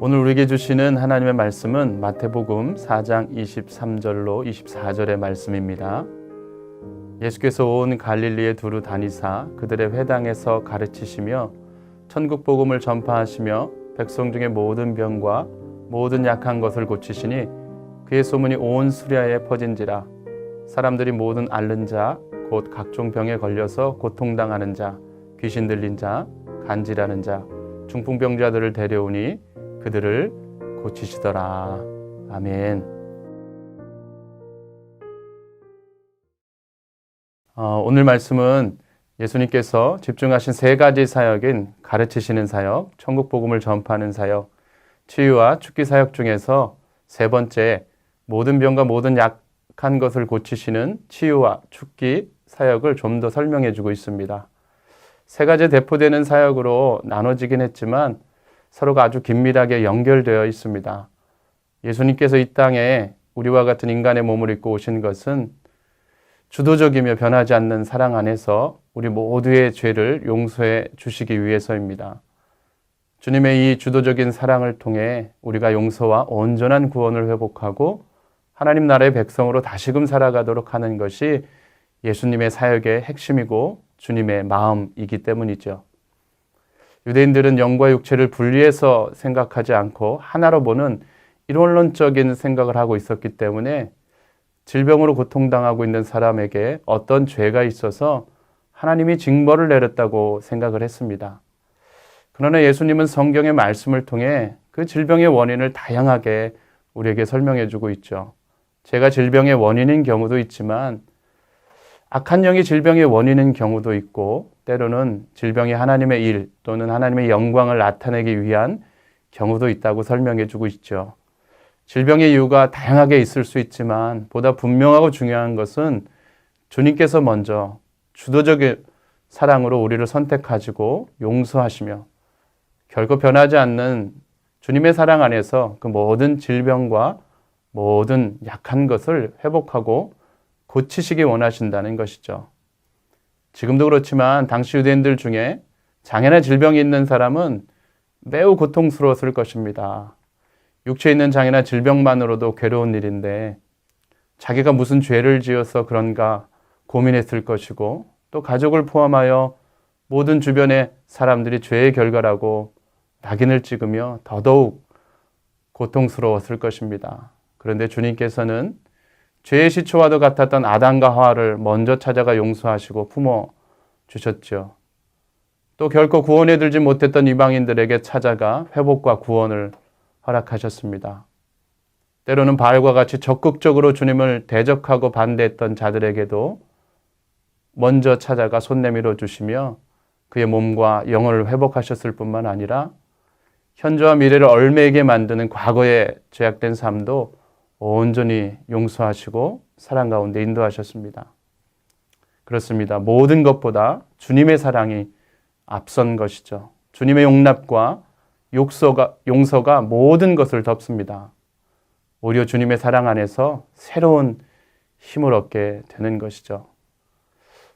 오늘 우리에게 주시는 하나님의 말씀은 마태복음 4장 23절로 24절의 말씀입니다. 예수께서 온 갈릴리에 두루 다니사 그들의 회당에서 가르치시며 천국 복음을 전파하시며 백성 중에 모든 병과 모든 약한 것을 고치시니 그의 소문이 온 수리아에 퍼진지라 사람들이 모든 앓는 자 곧 각종 병에 걸려서 고통당하는 자 귀신 들린 자 간질하는 자 중풍병자들을 데려오니 그들을 고치시더라. 아멘. 어, 오늘 말씀은 예수님께서 집중하신 세 가지 사역인 가르치시는 사역, 천국 복음을 전파하는 사역, 치유와 축기 사역 중에서 세 번째 모든 병과 모든 약한 것을 고치시는 치유와 축기 사역을 좀 더 설명해 주고 있습니다. 세 가지 대표되는 사역으로 나눠지긴 했지만 서로가 아주 긴밀하게 연결되어 있습니다. 예수님께서 이 땅에 우리와 같은 인간의 몸을 입고 오신 것은 주도적이며 변하지 않는 사랑 안에서 우리 모두의 죄를 용서해 주시기 위해서입니다. 주님의 이 주도적인 사랑을 통해 우리가 용서와 온전한 구원을 회복하고 하나님 나라의 백성으로 다시금 살아가도록 하는 것이 예수님의 사역의 핵심이고 주님의 마음이기 때문이죠. 유대인들은 영과 육체를 분리해서 생각하지 않고 하나로 보는 이론론적인 생각을 하고 있었기 때문에 질병으로 고통당하고 있는 사람에게 어떤 죄가 있어서 하나님이 징벌을 내렸다고 생각을 했습니다. 그러나 예수님은 성경의 말씀을 통해 그 질병의 원인을 다양하게 우리에게 설명해 주고 있죠. 제가 질병의 원인인 경우도 있지만 악한 영이 질병의 원인인 경우도 있고 때로는 질병이 하나님의 일 또는 하나님의 영광을 나타내기 위한 경우도 있다고 설명해 주고 있죠. 질병의 이유가 다양하게 있을 수 있지만 보다 분명하고 중요한 것은 주님께서 먼저 주도적인 사랑으로 우리를 선택하시고 용서하시며 결코 변하지 않는 주님의 사랑 안에서 그 모든 질병과 모든 약한 것을 회복하고 고치시기 원하신다는 것이죠. 지금도 그렇지만 당시 유대인들 중에 장애나 질병이 있는 사람은 매우 고통스러웠을 것입니다. 육체에 있는 장애나 질병만으로도 괴로운 일인데 자기가 무슨 죄를 지어서 그런가 고민했을 것이고 또 가족을 포함하여 모든 주변의 사람들이 죄의 결과라고 낙인을 찍으며 더더욱 고통스러웠을 것입니다. 그런데 주님께서는 죄의 시초와도 같았던 아담과 하와를 먼저 찾아가 용서하시고 품어 주셨죠. 또 결코 구원에 들지 못했던 이방인들에게 찾아가 회복과 구원을 허락하셨습니다. 때로는 바알과 같이 적극적으로 주님을 대적하고 반대했던 자들에게도 먼저 찾아가 손 내밀어 주시며 그의 몸과 영혼을 회복하셨을 뿐만 아니라 현재와 미래를 얼매게 만드는 과거의 죄악된 삶도 온전히 용서하시고 사랑 가운데 인도하셨습니다. 그렇습니다. 모든 것보다 주님의 사랑이 앞선 것이죠. 주님의 용납과 욕서가, 용서가 모든 것을 덮습니다. 오히려 주님의 사랑 안에서 새로운 힘을 얻게 되는 것이죠.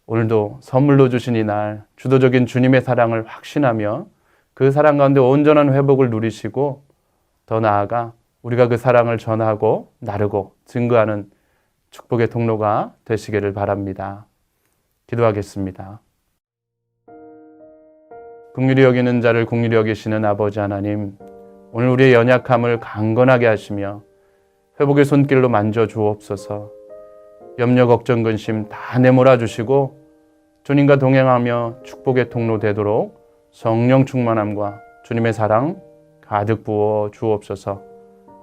오늘도 선물로 주신 이 날 주도적인 주님의 사랑을 확신하며 그 사랑 가운데 온전한 회복을 누리시고 더 나아가 우리가 그 사랑을 전하고 나르고 증거하는 축복의 통로가 되시기를 바랍니다. 기도하겠습니다. 국률이 여기는 자를 국률이 여기시는 아버지 하나님, 오늘 우리의 연약함을 강건하게 하시며 회복의 손길로 만져 주옵소서. 염려, 걱정, 근심 다 내몰아 주시고 주님과 동행하며 축복의 통로 되도록 성령 충만함과 주님의 사랑 가득 부어 주옵소서.